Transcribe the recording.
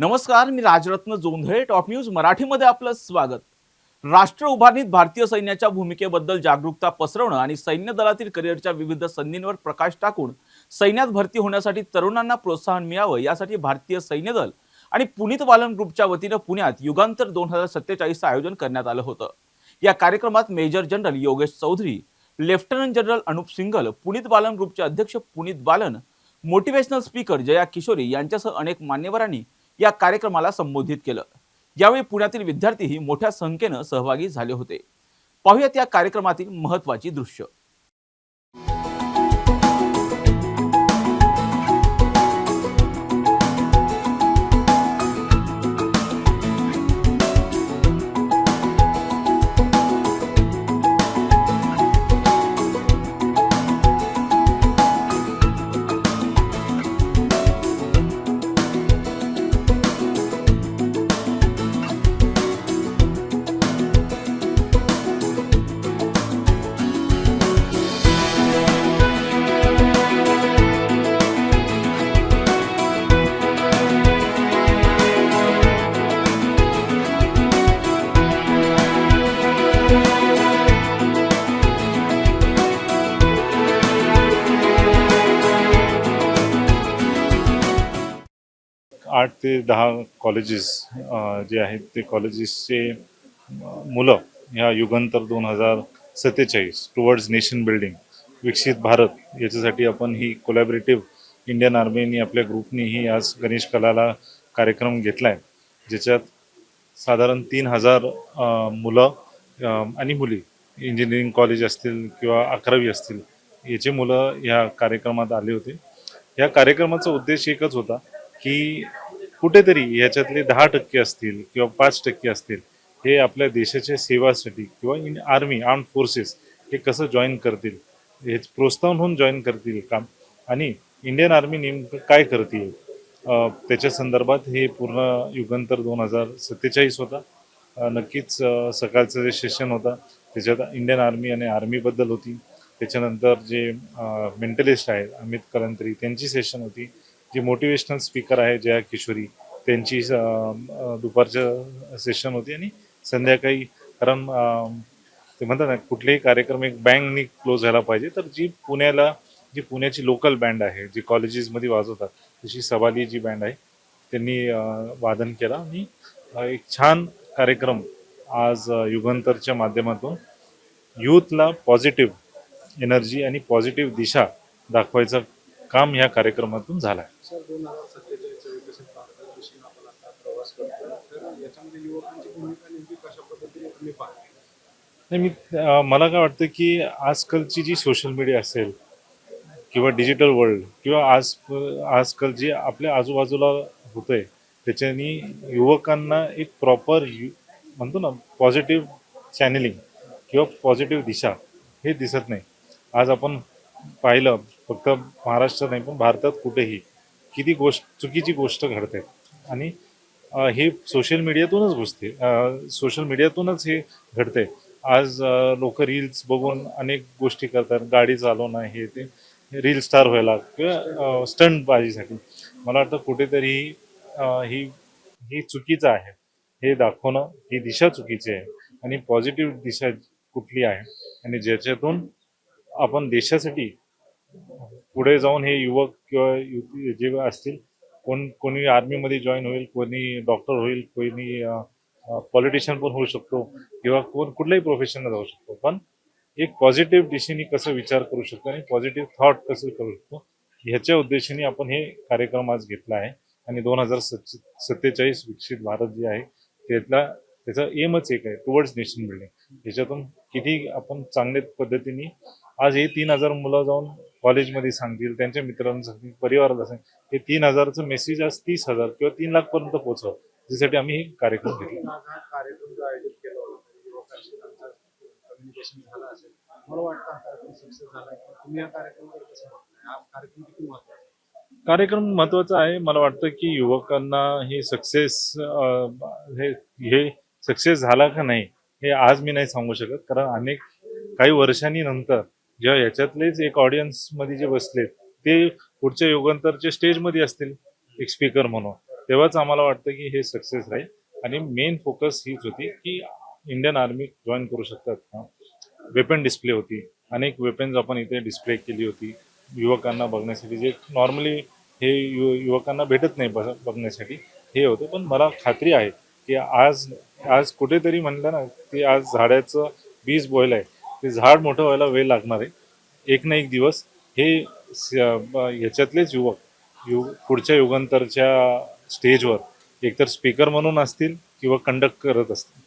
नमस्कार मी Rajratna Jondhale top news मराठीमध्ये आपलं स्वागत. राष्ट्र उभारणीत भारतीय सैन्याच्या भूमिकेबद्दल जागरूकता पसरवणं आणि सैन्य दलातील करिअरच्या विविध संधींवर प्रकाश टाकून सैन्यात भरती होण्यासाठी तरुणांना प्रोत्साहन मिळावं यासाठी भारतीय सैन्य दल आणि पुनीत बालन ग्रुपच्या वतीनं पुण्यात युगांतर दोन हजार सत्तेचाळीसचं आयोजन करण्यात आलं होतं. या कार्यक्रमात major general Yogesh Chaudhari lieutenant general Anup Singal Puneet Balan ग्रुपचे अध्यक्ष पुनीत बालन मोटिवेशनल स्पीकर जया किशोरी यांच्यासह अनेक मान्यवरांनी या कार्यक्रमाला संबोधित केलं. यावेळी पुण्यातील विद्यार्थीही मोठ्या संख्येनं सहभागी झाले होते. पाहुयात या कार्यक्रमातील महत्वाची दृश्य. आठ ते दहा कॉलेजेस जे आहेत ते कॉलेजेसचे मुलं ह्या युगांतर दोन हजार सत्तेचाळीस टुवर्ड्स नेशन बिल्डिंग विकसित भारत याच्यासाठी आपण ही कोलॅबरेटिव्ह इंडियन आर्मीनी आपल्या ग्रुपनी ही आज गणेश कलाला कार्यक्रम घेतला आहे ज्याच्यात साधारण तीन हजार मुलं आणि मुली इंजिनिअरिंग कॉलेज असतील किंवा अकरावी असतील याचे मुलं ह्या कार्यक्रमात आले होते. या कार्यक्रमाचा उद्देश एकच होता की कुठेतरी ह्याच्यातले दहा टक्के असतील किंवा पाच टक्के असतील हे आपल्या देशाच्या सेवासाठी किंवा इन आर्मी आर्म फोर्सेस हे कसं जॉईन करतील हे प्रोत्साहन होऊन जॉईन करतील काम? आणि इंडियन आर्मी नेमकं काय करतील? त्याच्या संदर्भात हे पूर्ण युगांतर दोन हजार सत्तेचाळीस होता. नक्कीच सकाळचं जे सेशन होता त्याच्यात इंडियन आर्मी आणि आर्मीबद्दल होती. त्याच्यानंतर जे मेंटलिस्ट आहेत अमित कलंत्री त्यांची सेशन होती. जी मोटिवेशनल स्पीकर आहे जया किशोरी त्यांची दुपारचं सेशन होती आणि संध्याकाळी कारण ते म्हणतात ना कुठलेही कार्यक्रम एक बँकनी क्लोज झाला पाहिजे. तर जी पुण्याला जी पुण्याची लोकल बँड आहे जी कॉलेजेसमध्ये वाजवतात तशी सवाली जी बँड आहे त्यांनी वादन केलं आणि एक छान कार्यक्रम आज युगंतरच्या युगांतरच्या माध्यमातून यूथला पॉझिटिव्ह एनर्जी आणि पॉझिटिव्ह दिशा दाखवायचा काम ह्या कार्यक्रमातून झालं आहे नाही मी मला काय वाटतं की आजकालची जी सोशल मीडिया असेल किंवा डिजिटल वर्ल्ड किंवा आज आजकाल जे आपल्या आजूबाजूला होतंय त्याच्यानी युवकांना एक प्रॉपर म्हणतो ना पॉझिटिव्ह चॅनेलिंग किंवा पॉझिटिव्ह दिशा हे दिसत नाही. आज आपण पाहिलं फक्त महाराष्ट्रात नाही पण भारतात कुठेही किती गोष्ट चुकीची गोष्ट घडते. आणि हे सोशल मीडियातूनच घुसते. सोशल मीडियातूनच हे घडते. आज लोक रील्स बघून अनेक गोष्टी करतात. गाडी चालवणं हे ते रील स्टार व्हायला किंवा स्टंट बाजीसाठी मला वाटतं कुठेतरी ही ही चुकीचं आहे. हे दाखवणं ही दिशा चुकीची आहे. आणि पॉझिटिव्ह दिशा कुठली आहे? आणि ज्याच्यातून आपण देशासाठी पुढे जाऊन हे युवक किंवा युवती जे असतील कोण कोणी आर्मीमध्ये जॉईन होईल कोणी डॉक्टर होईल कोणी पॉलिटिशियन पण होऊ शकतो किंवा कोण कुठल्याही प्रोफेशनला जाऊ शकतो. पण एक पॉझिटिव्ह दिशेने कसं विचार करू शकतो आणि पॉझिटिव्ह थॉट कसं करू शकतो ह्याच्या उद्देशाने आपण हे कार्यक्रम आज घेतला आहे. आणि दोन हजार सत्तेचाळीस विकसित भारत जे आहे त्यातला त्याचा एमच एक आहे टुवर्ड्स नेशन बिल्डिंग त्याच्यातून किती आपण चांगल्या पद्धतीने आज हे तीन हजार मुलं जाऊन कॉलेजमध्ये सांगतील त्यांच्या मित्रांना सांगतील परिवाराला सांगतील. हे तीन हजारचं मेसेज आज तीस हजार किंवा तीन लाख पर्यंत पोहोचव त्यासाठी आम्ही हे कार्यक्रम घेतला. कार्यक्रम महत्त्वाचा आहे? मला वाटतं की युवकांना हे सक्सेस हे हे सक्सेस झाला का नाही हे आज मी नाही सांगू शकत. कारण अनेक काही वर्षांनी नंतर जेव्हा याच्यातलेच एक ऑडियन्समध्ये जे बसलेत ते पुढच्या युगांतरच्या स्टेजमध्ये असतील एक स्पीकर म्हणून. तेव्हाच आम्हाला वाटतं की हे सक्सेस राहील. आणि मेन फोकस हीच होती की इंडियन आर्मी जॉईन करू शकतात का? वेपन डिस्प्ले होती. अनेक वेपन्स आपण इथे डिस्प्ले केली होती. युवकांना बघण्यासाठी जे नॉर्मली हे यु युवकांना भेटत नाही बघ बघण्यासाठी हे होतं. पण मला खात्री आहे की आज आज कुठेतरी म्हणलं ना की आज झाडाचं बीज बोयलं आहे ते झाड मोठं व्हायला वेळ लागणार आहे. एक ना एक दिवस हे ह्याच्यातलेच युवक यु पुढच्या युगांतरच्या स्टेजवर एकतर स्पीकर म्हणून असतील किंवा कंडक्ट करत असतील.